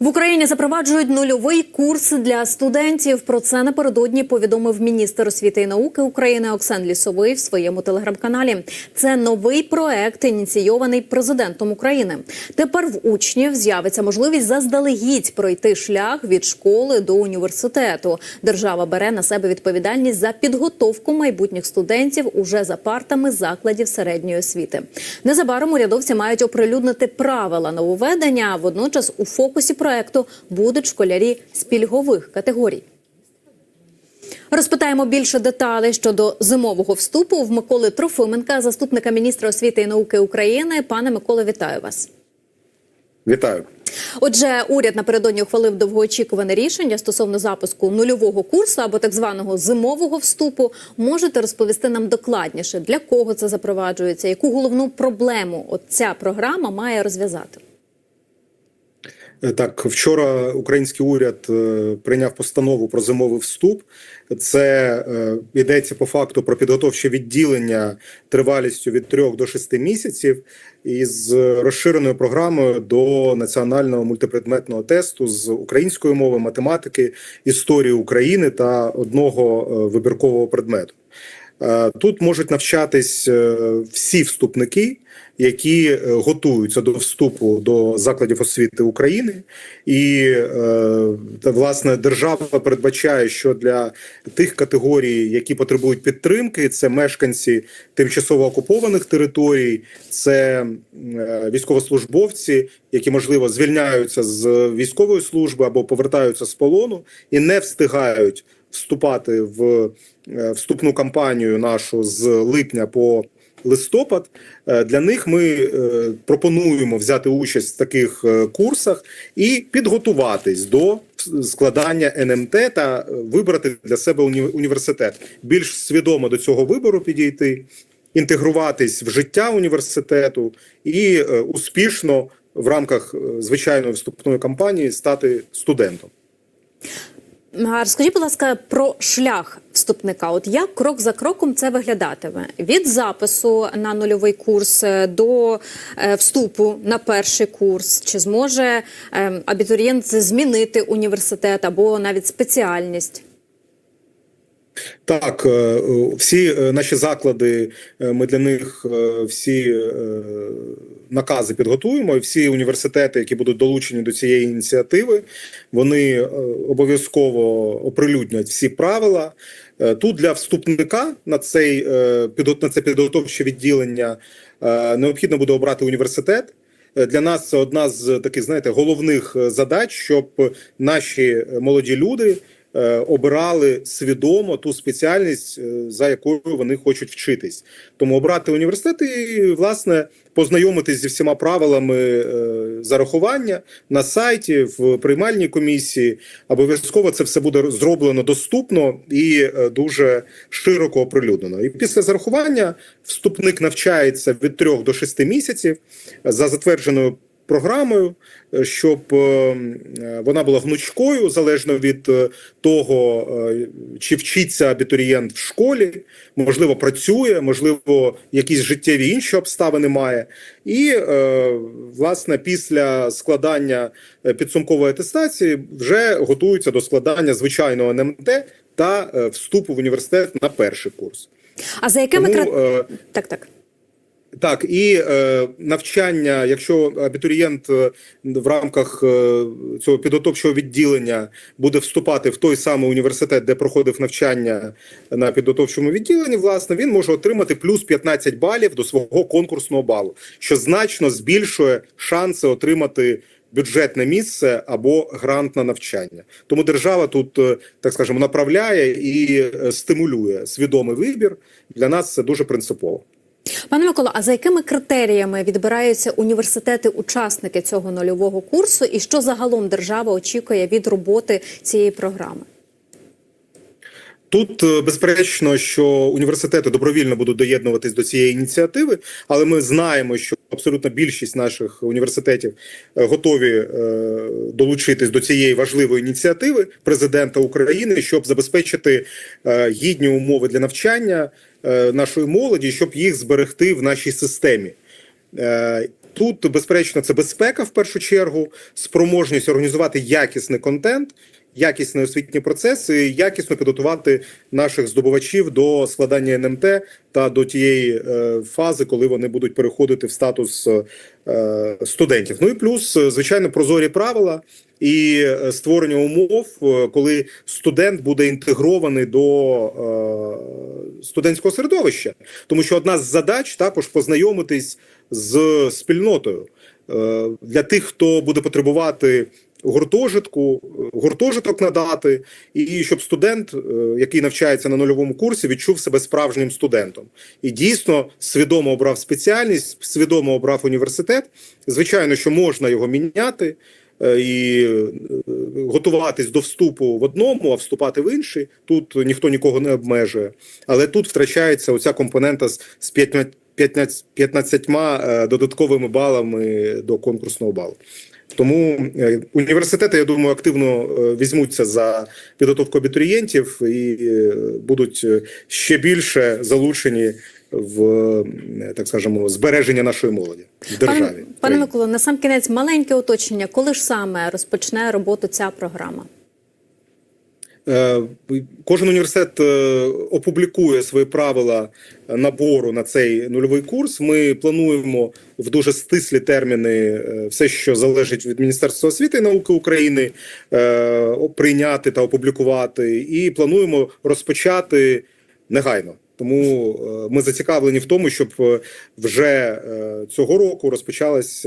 В Україні запроваджують нульовий курс для студентів. Про це напередодні повідомив міністр освіти і науки України Оксан Лісовий в своєму телеграм-каналі. Це новий проект, ініційований президентом України. Тепер в учнів з'явиться можливість заздалегідь пройти шлях від школи до університету. Держава бере на себе відповідальність за підготовку майбутніх студентів уже за партами закладів середньої освіти. Незабаром урядовці мають оприлюднити правила нововведення. Водночас у фокусі проекту будуть школярі з пільгових категорій. Розпитаємо більше деталей щодо зимового вступу в Миколи Трофименка, заступника міністра освіти і науки України. Пане Миколо, вітаю вас. Вітаю. Отже, уряд напередодні ухвалив довгоочікуване рішення стосовно запуску нульового курсу або так званого зимового вступу. Можете розповісти нам докладніше, для кого це запроваджується, яку головну проблему от ця програма має розв'язати? Е, Так, вчора український уряд е, прийняв постанову про зимовий вступ. Це е, йдеться по факту про підготовче відділення тривалістю від 3 до 6 місяців із розширеною програмою до національного мультипредметного тесту з української мови, математики, історії України та одного вибіркового предмету. Е, Тут можуть навчатись е, всі вступники, які е, готуються до вступу до закладів освіти України, і власне держава передбачає, що для тих категорій, які потребують підтримки, це мешканці тимчасово окупованих територій, це військовослужбовці, які можливо звільняються з військової служби або повертаються з полону і не встигають вступати в е, вступну кампанію нашу з липня по листопад. Е, Для них ми е, пропонуємо взяти участь в таких курсах і підготуватись до складання НМТ та вибрати для себе університет. Більш свідомо до цього вибору підійти, інтегруватись в життя університету і успішно в рамках звичайної вступної кампанії стати студентом. Розкажіть, будь ласка, про шлях вступника. От як крок за кроком це виглядатиме від запису на нульовий курс е, до е, вступу на перший курс? Чи зможе е, абітурієнт змінити університет або навіть спеціальність? Так, е, е, всі е, наші заклади, ми для них всі накази підготуємо. І всі університети, які будуть долучені до цієї ініціативи, вони обов'язково оприлюднять всі правила. Тут для вступника на цей на це підготовче відділення необхідно буде обрати університет. Для нас це одна з таких, знаєте, головних задач, щоб наші молоді люди обирали свідомо ту спеціальність, е, за якою вони хочуть вчитись. Тому обрати університет і, власне, познайомитись зі всіма правилами е, зарахування на сайті, в приймальній комісії. Обов'язково це все буде зроблено доступно і е, дуже широко оприлюднено. І після зарахування вступник навчається від 3 до 6 місяців за затвердженою програмою, е, щоб е, е, вона була гнучкою залежно від того, чи вчиться абітурієнт в школі, можливо, працює, можливо, якісь життєві інші обставини має. І власне після складання підсумкової атестації вже готуються до складання звичайного НМТ та вступу в університет на перший курс. А за якими Тому, кра... е, так, так. Так, і е, навчання, якщо абітурієнт е, в рамках е, цього підготовчого відділення буде вступати в той самий університет, де проходив навчання на підготовчому відділенні, власне, він може отримати плюс 15 балів до свого конкурсного балу, що значно збільшує шанси отримати бюджетне місце або грант на навчання. Тому держава тут, е, так скажемо, направляє і е, стимулює свідомий вибір. Для нас це дуже принципово. Пане Миколо, а за якими критеріями відбираються університети-учасники цього нульового курсу, і що загалом держава очікує від роботи цієї програми? Тут е, безперечно, що університети добровільно будуть доєднуватись до цієї ініціативи, але ми знаємо, що абсолютно більшість наших університетів е, готові е, долучитись до цієї важливої ініціативи президента України, щоб забезпечити гідні умови для навчання нашої молоді, щоб їх зберегти в нашій системі. Тут, безперечно, це безпека в першу чергу, спроможність організувати якісний контент, якісний освітній процес і якісно підготувати наших здобувачів до складання НМТ та до тієї е, фази, коли вони будуть переходити в статус е, студентів. Ну і плюс, е, звичайно, прозорі правила і створення умов, коли студент буде інтегрований до студентського середовища, тому що одна з задач також познайомитись з спільнотою для тих, хто буде потребувати гуртожитку, е, гуртожиток надати, і щоб студент, е, який навчається на нульовому курсі, відчув себе справжнім студентом і дійсно свідомо обрав спеціальність, свідомо обрав університет. Звичайно, що можна його міняти. е, І готуватись до вступу в одному, а вступати в інший. Тут ніхто нікого не обмежує. Але тут втрачається оця компонента з з 15 15 15 е, додатковими балами до конкурсного балу. Тому е, університети, я думаю, активно е, візьмуться за підготовку абітурієнтів і будуть ще більше залучені в так скажемо збереження нашої молоді в державі. Пане, пане Миколо, на сам кінець маленьке уточнення. Коли ж саме розпочне роботу ця програма? Е, Кожен університет е, опублікує свої правила набору на цей нульовий курс. Ми плануємо в дуже стислі терміни е, все, що залежить від Міністерства освіти і науки України, прийняти та опублікувати, і плануємо розпочати негайно. Тому ми зацікавлені в тому, щоб вже цього року розпочалась.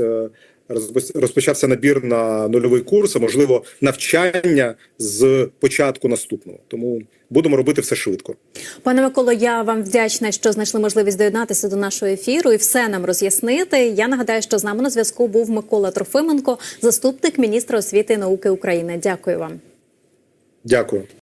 Розпочався набір на нульовий курс, а можливо, навчання з початку наступного. Тому будемо робити все швидко. Пане Миколо, я вам вдячна, що знайшли можливість доєднатися до нашого ефіру і все нам роз'яснити. Я нагадаю, що з нами на зв'язку був Микола Трофименко, заступник міністра освіти і науки України. Дякую вам. Дякую.